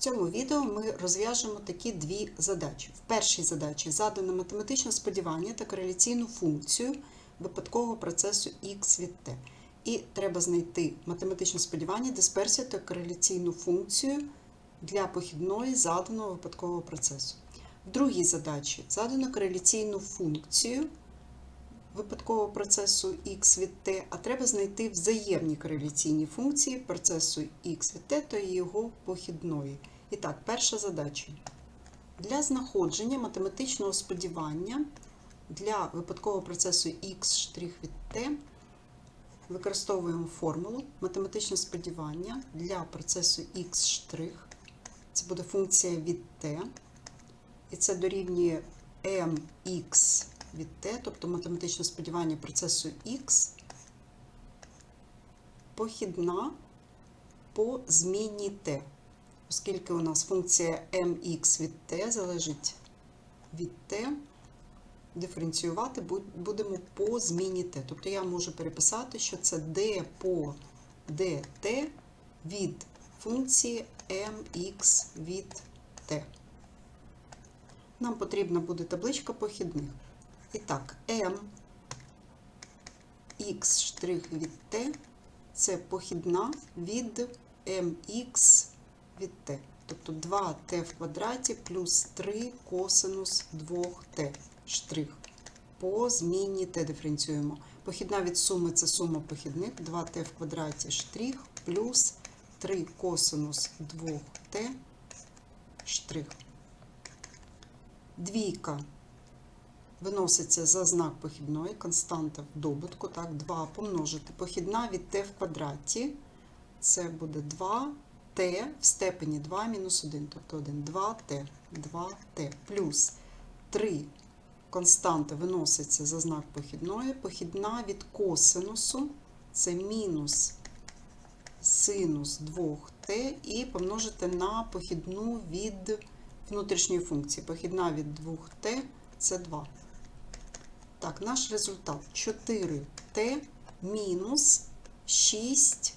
цьому відео ми розв'яжемо такі дві задачі. В першій задачі задано математичне сподівання та кореляційну функцію випадкового процесу х від t. І треба знайти математичне сподівання, дисперсію та кореляційну функцію для похідної заданого випадкового процесу. В другій задачі задано кореляційну функцію випадкового процесу х від t, а треба знайти взаємні кореляційні функції процесу х від t та його похідної. І так, перша задача. Для знаходження математичного сподівання для випадкового процесу х' від t використовуємо формулу математичне сподівання для процесу х'. Це буде функція від t, і це дорівнює mx від t, тобто математичне сподівання процесу x, похідна по зміні t, оскільки у нас функція mx від t залежить від t, диференціювати будемо по зміні t. Тобто я можу переписати, що це d по dt від функції mx від t. Нам потрібна буде табличка похідних. І так, m x' від t це похідна від mx від t. Тобто 2t в квадраті плюс 3 косинус 2t штрих. По зміні t диференціюємо. Похідна від суми це сума похідних, 2t в квадраті штрих плюс 3 косинус 2t штрих. Двійка виноситься за знак похідної, константа в добутку, так, 2 помножити. Похідна від t в квадраті, це буде 2t в степені 2 мінус 1, тобто 1, 2t, 2t, плюс 3 константа виноситься за знак похідної, похідна від косинусу, це мінус синус 2t, і помножити на похідну від внутрішньої функції. Похідна від 2t це 2. Так, наш результат 4t мінус 6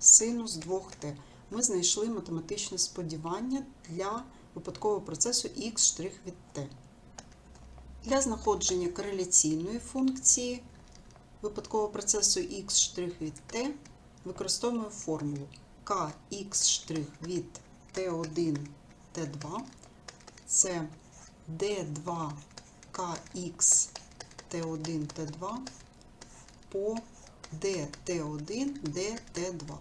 синус 2t. Ми знайшли математичне сподівання для випадкового процесу x' від t. Для знаходження кореляційної функції випадкового процесу x' від t використовуємо формулу kx' від t1 t2. Це d2 kx t1 t2 по dt1 dt2.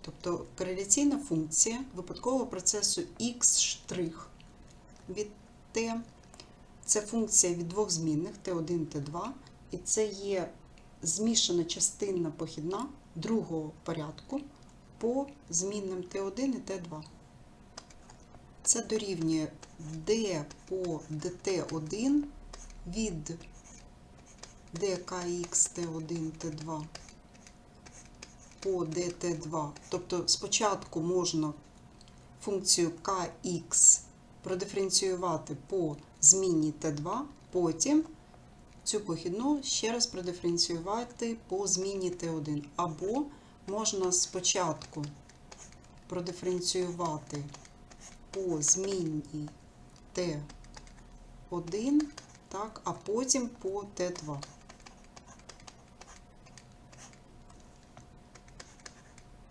Тобто кореляційна функція випадкового процесу x' від t. Це функція від двох змінних t1 t2, і це є змішана частинна похідна другого порядку по змінним t1 і t2. Це дорівнює d по dt1 від dkx t1 t2 по dt2. Тобто спочатку можна функцію kx продиференціювати по зміні t2, потім цю похідну ще раз продиференціювати по зміні t1. Або можна спочатку продиференціювати по зміні Т1, так, а потім по Т2.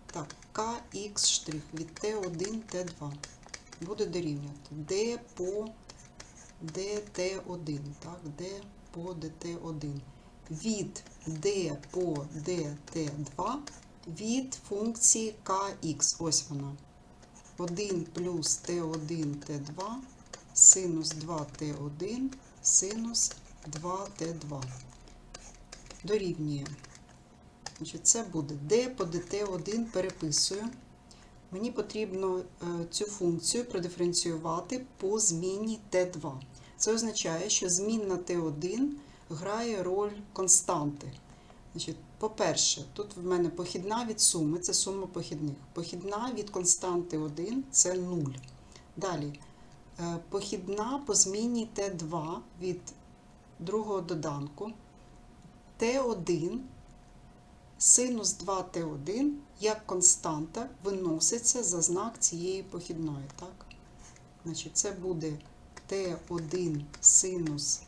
Так, kx' від Т1 Т2 буде дорівнювати d по dt1, так, d по dt1 від d по dt2 від функції kx. Ось вона. 1 плюс t1 t2 синус 2t1 синус 2t2. Дорівнює. Значить, Це буде d по dt1 переписую. Мені потрібно е, цю функцію продиференціювати по зміні t2. Це означає, що змінна t1 грає роль константи. Значить, По-перше, тут в мене похідна від суми, це сума похідних. Похідна від константи 1 це 0. Далі, е, похідна по зміні Т2 від другого доданку. Т1 синус 2t1 як константа виноситься за знак цієї похідної. Так? Значить, це буде t1 синус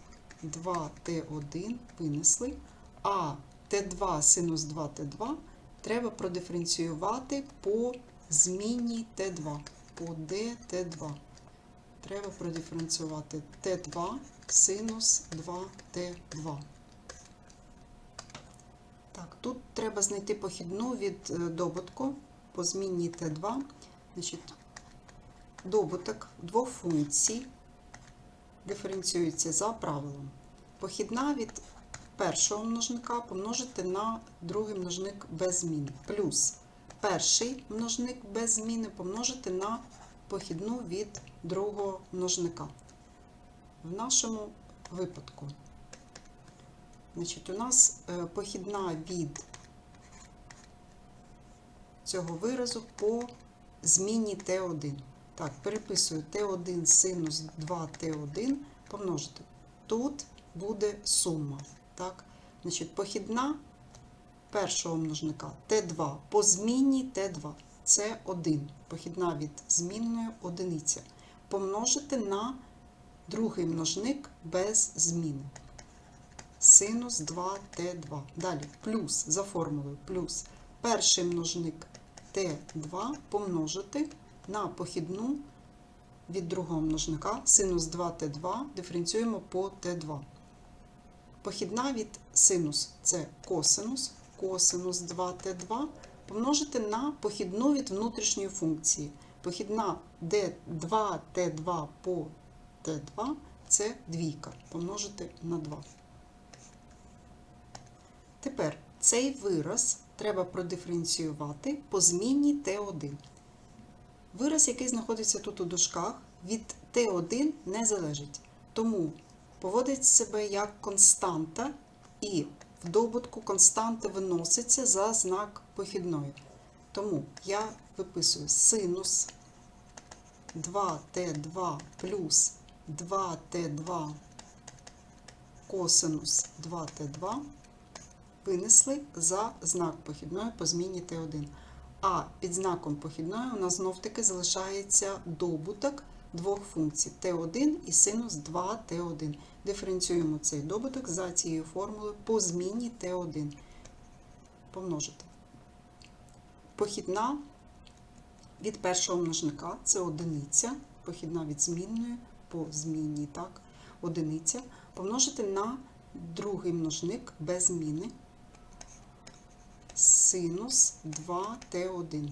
2t1 винесли, а t2 синус 2t2 треба продиференціювати по змінній t2, по dt2. Треба продиференціювати t2 синус 2t2. Так, тут треба знайти похідну від е, добутку по змінній t2. Значить, добуток двох функцій диференціюється за правилом. Похідна від першого множника помножити на другий множник без зміни. Плюс перший множник без зміни помножити на похідну від другого множника. В нашому випадку значить, у нас е, похідна від цього виразу по зміні t1. Так, переписую t1 синус 2t1 помножити. Тут буде сума. Так? Значить, похідна першого множника t2 по змінній t2. Це 1. Похідна від змінної одиниця. Помножити на другий множник без зміни. Синус 2t2. Далі плюс за формулою плюс перший множник t2 помножити на похідну від другого множника синус 2t2 диференціюємо по t2. Похідна від синус це косинус, косинус 2t2 помножити на похідну від внутрішньої функції. Похідна d2t2 по t2 це двійка, помножити на 2. Тепер цей вираз треба продиференціювати по змінній t1. Вираз, який знаходиться тут у дужках, від t1 не залежить. Тому поводить себе як константа, і в добутку константа виноситься за знак похідної. Тому я виписую синус 2t2 плюс 2t2 косинус 2t2 винесли за знак похідної по зміні t1. А під знаком похідної у нас знов-таки залишається добуток двох функцій t1 і синус 2t1. Диференціюємо цей добуток за цією формулою по зміні t1. Помножити. Похідна від першого множника це одиниця, похідна від змінної по змінній, так, одиниця, помножити на другий множник без зміни синус 2t1.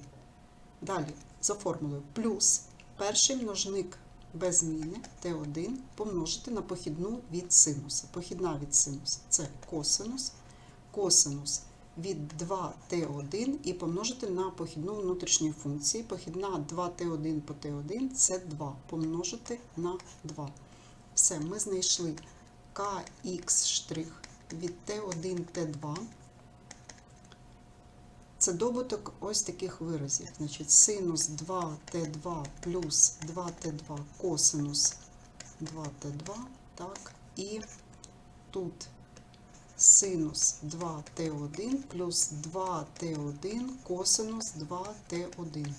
Далі, за формулою, плюс перший множник без зміни t1 помножити на похідну від синуса. Похідна від синуса це косинус, косинус від 2t1 і помножити на похідну внутрішньої функції. Похідна 2t1 по t1 це 2. Помножити на 2. Все, ми знайшли kx' від t1 t2. Це добуток ось таких виразів. Значить, синус 2t2 плюс 2t2 косинус 2t2, так, і тут синус 2t1 плюс 2t1 косинус 2t1.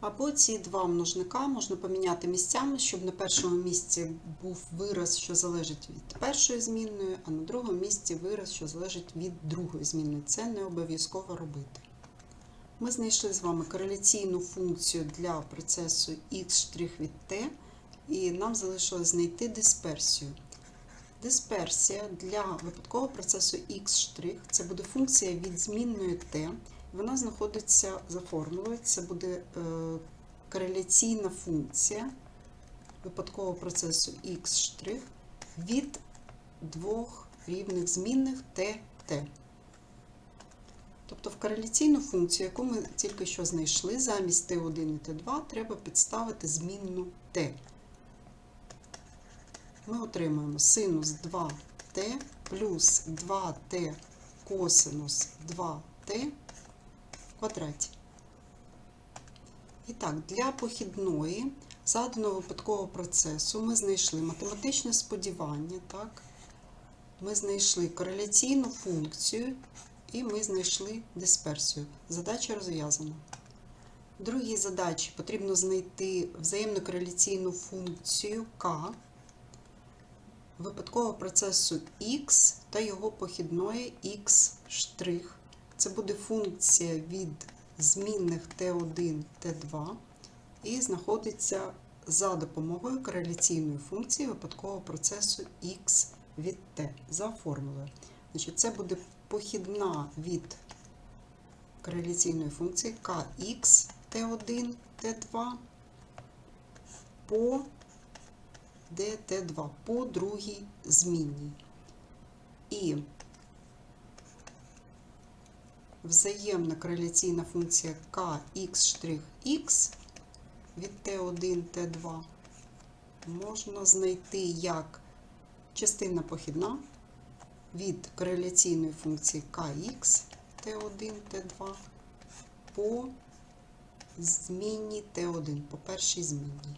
Або ці два множника можна поміняти місцями, щоб на першому місці був вираз, що залежить від першої змінної, а на другому місці вираз, що залежить від другої змінної. Це не обов'язково робити. Ми знайшли з вами кореляційну функцію для процесу x' від t, і нам залишилось знайти дисперсію. Дисперсія для випадкового процесу x' це буде функція від змінної t. Вона знаходиться за. Це буде е, кореляційна функція випадкового процесу x' від двох рівних змінних t, t. Тобто в кореляційну функцію, яку ми тільки що знайшли, замість t1 і t2 треба підставити змінну t. Ми отримуємо синус 2t плюс 2t косинус 2t квадраті. І так, для похідної заданого випадкового процесу ми знайшли математичне сподівання, так? ми знайшли кореляційну функцію І ми знайшли дисперсію. Задача розв'язана. В другій задачі потрібно знайти взаємну кореляційну функцію k випадкового процесу x та його похідної x'. Це буде функція від змінних t1, t2 і знаходиться за допомогою кореляційної функції випадкового процесу x від t за формулою. Значить, це буде похідна від кореляційної функції kx t1, t2 по dt2 по другій змінній. І взаємна кореляційна функція kx' від t1, t2 можна знайти як частина похідна від кореляційної функції kx t1, t2 по змінній t1, по першій змінній.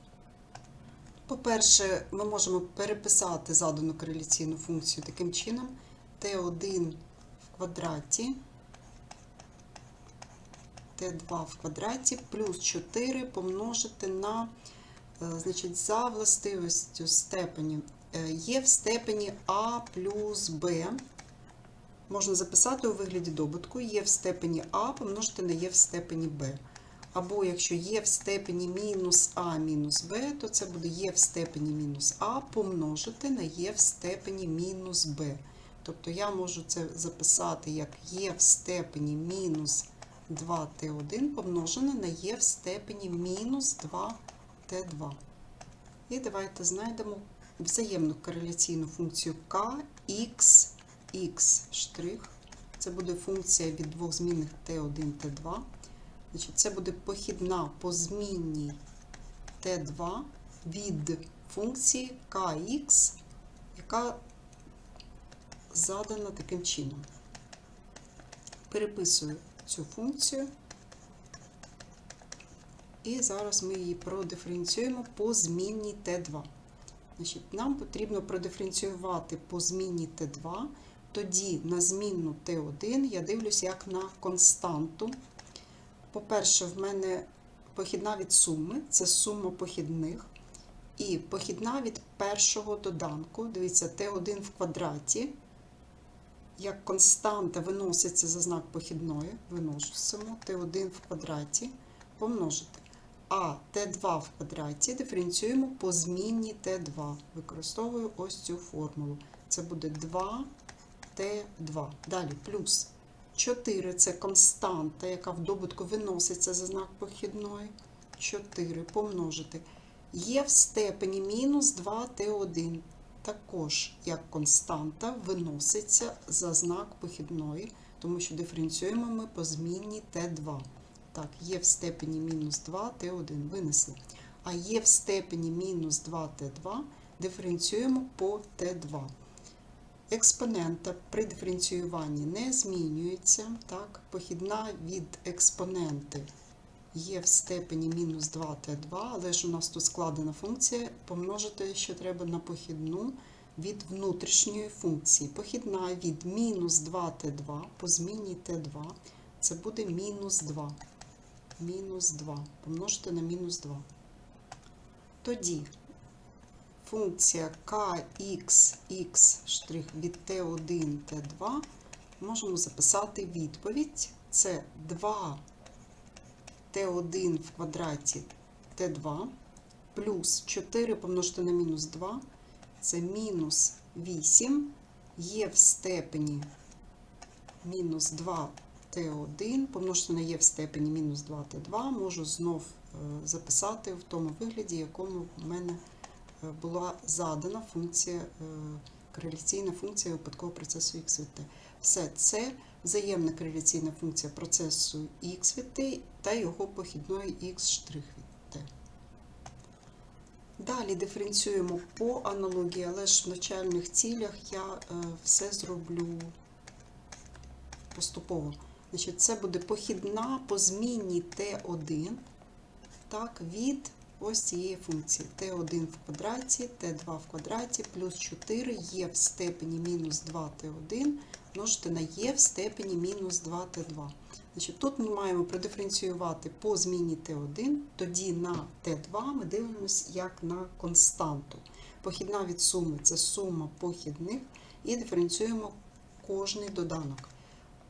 По-перше, ми можемо переписати задану кореляційну функцію таким чином t1 в квадраті t2 в квадраті плюс 4 помножити на, е, значить, за властивістю степені е, є в степені а плюс b. Можна записати у вигляді добутку є в степені а помножити на є в степені b. Або якщо є в степені мінус а мінус b, то це буде є в степені мінус а помножити на є в степені мінус b. Тобто я можу це записати як є в степені мінус 2t1 помножене на є в степені мінус 2t2. І давайте знайдемо взаємну кореляційну функцію k, x, x'. Це буде функція від двох змінних t1, t2. Значить, Це буде похідна по змінній t2 від функції kx, яка задана таким чином. Переписую цю функцію. І зараз ми її продиференціюємо по змінній t2. Значить, Нам потрібно продиференціювати по змінній t2. Тоді на змінну t1 я дивлюсь як на константу. По-перше, в мене похідна від суми, це сума похідних. І похідна від першого доданку. Дивіться, t1 в квадраті. Як константа виноситься за знак похідної, виносимо t1 в квадраті помножити. А t2 в квадраті диференціюємо по змінні t2. Використовую ось цю формулу. Це буде 2t2. Далі плюс 4 це константа, яка в добутку виноситься за знак похідної. 4 помножити. Є в степені мінус 2t1. Також як константа виноситься за знак похідної, тому що диференціюємо ми по змінні t2. Так, є в степені мінус 2 t1 винесли. А є в степені мінус 2 t2 диференціюємо по t2. Експонента при диференціюванні не змінюється. Так, Похідна від експоненти є в степені мінус 2 t2, але ж у нас тут складена функція, помножити ще треба на похідну від внутрішньої функції. Похідна від мінус 2 t2 по зміні t2, це буде мінус 2. Мінус 2. Помножити на мінус 2. Тоді функція kxx' від t1 t2 можемо записати відповідь. Це 2 t1 в квадраті t2 плюс 4 помножити на мінус 2 це мінус 8 є в степені мінус 2 t1 помножити на є в степені мінус 2 t2 можу знов е, записати в тому вигляді, якому в мене е, була задана функція, е, кореляційна функція випадкового процесу x від t. Все це взаємна кореляційна функція процесу x від t та його похідної x' від t. Далі диференціюємо по аналогії, але ж в навчальних цілях я все зроблю поступово. Значить, Це буде похідна по змінній t1 так, від ось цієї функції t1 в квадраті, t2 в квадраті плюс 4 є в степені мінус 2t1 множити на є в степені мінус 2t2. Значить, тут ми маємо продиференціювати по зміні t1, тоді на t2 ми дивимося як на константу. Похідна від суми це сума похідних, і диференціюємо кожний доданок.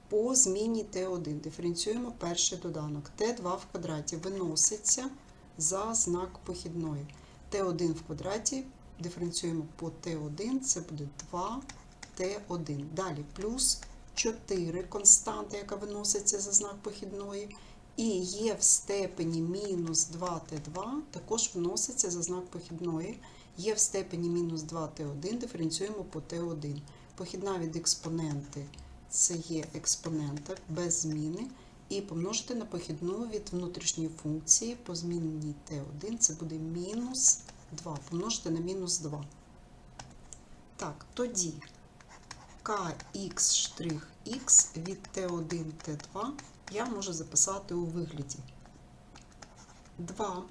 По зміні t1 диференціюємо перший доданок. t2 в квадраті виноситься за знак похідної. t1 в квадраті диференціюємо по t1, це буде 2t1. Далі плюс 4 константа, яка виноситься за знак похідної. І є в степені мінус 2t2, також вноситься за знак похідної. Є в степені мінус 2t1, диференціюємо по t1. Похідна від експоненти це є експонента без зміни. І помножити на похідну від внутрішньої функції по змінній t1, це буде мінус 2. Помножити на мінус 2. Так, тоді kx' від t1 t2 я можу записати у вигляді 2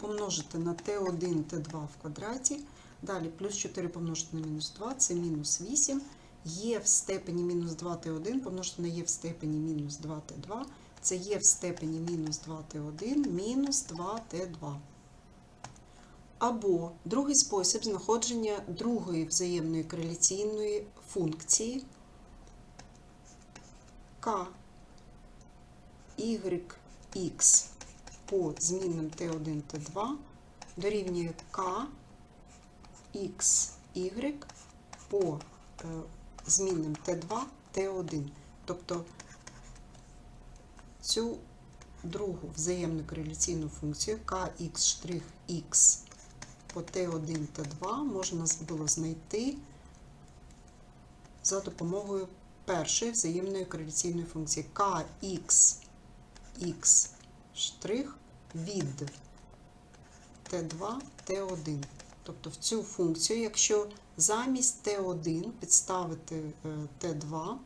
помножити на t1 t2 в квадраті. Далі плюс 4 помножити на мінус 2, це мінус 8. Є в степені мінус 2t1 помножити на є в степені мінус 2t2. Це є в степені мінус 2t1 мінус 2t2. Або другий спосіб знаходження другої взаємної кореляційної функції k yx по змінним t1 t2 дорівнює k x y по е, змінним t2 t1. Тобто цю другу взаємну кореляційну функцію kx' по t1 t2 можна було знайти за допомогою першої взаємної кореляційної функції kx x від t2 t1. Тобто в цю функцію, якщо замість t1 підставити е, t2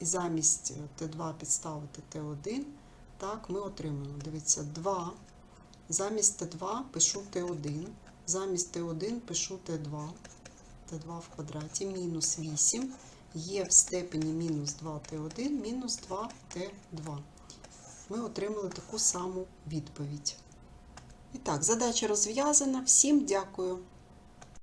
і замість t2 підставити t1, так, ми отримаємо. Дивіться, 2. Замість t2 пишу t1, замість t1 пишу t2, Т2 в квадраті, мінус 8, є в степені мінус 2Т1, мінус 2Т2. Ми отримали таку саму відповідь. І так, задача розв'язана. Всім дякую.